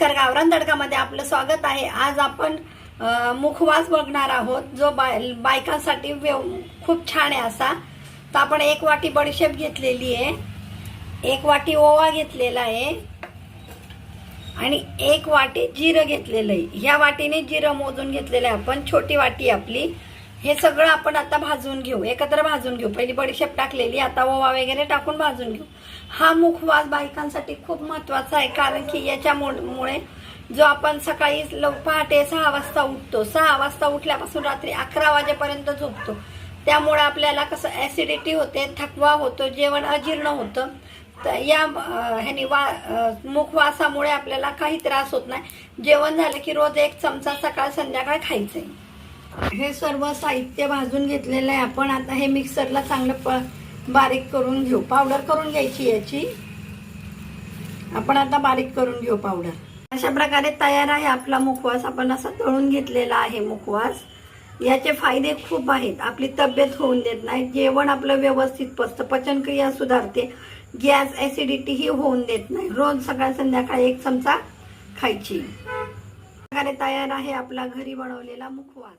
नमस्कार गावरान तडकामध्ये आपलं स्वागत आहे. आज आपण मुखवास बघणार आहोत जो बाय बायकांसाठी व्यव- खूप छान आहे असा. तर आपण एक वाटी बडीशेप घेतलेली आहे. एक वाटी ओवा घेतलेला आहे. आणि एक वाटी जिरं घेतलेलं आहे. ह्या वाटीने जिरं मोजून घेतलेलं आहे आपण. छोटी वाटी आपली. हे सगळं आपण आता भाजून घेऊ एकत्र भाजून घेऊ. पहिली बडीशेप टाकलेली आता ओवा वगैरे टाकून भाजून घेऊ. हा मुखवास बायकांसाठी खूप महत्त्वाचा आहे कारण की याच्यामुळे जो आपण सकाळी लव पहाटे सहा वाजता उठतो सहा वाजता उठल्यापासून रात्री अकरा वाजेपर्यंत झोपतो. त्यामुळे आपल्याला कसं ऍसिडिटी होते थकवा होतो जेवण अजीर्ण होतं. तर या ह्यानी वा मुखवासामुळे आपल्याला काही त्रास होत नाही. जेवण झालं की रोज एक चमचा सकाळ संध्याकाळ खायचं आहे हे सर्व साहित्य भाजून घेतलेलं आहे. आपण आता हे मिक्सरला चांगलं प बारीक करून घेऊ. पावडर करून घ्यायची याची. आपण आता बारीक करून घेऊ पावडर. अशा प्रकारे तयार आहे आपला मुखवास. आपण असा तळून घेतलेला आहे मुखवास. याचे फायदे खूप आहेत. आपली तब्येत होऊन देत नाही. जेवण आपलं व्यवस्थित पचतं. पचनक्रिया सुधारते. गॅस ऍसिडिटी ही होऊन देत नाही. रोज सकाळ संध्याकाळी एक चमचा खायची. प्रकारे तयार आहे आपला घरी बनवलेला मुखवास.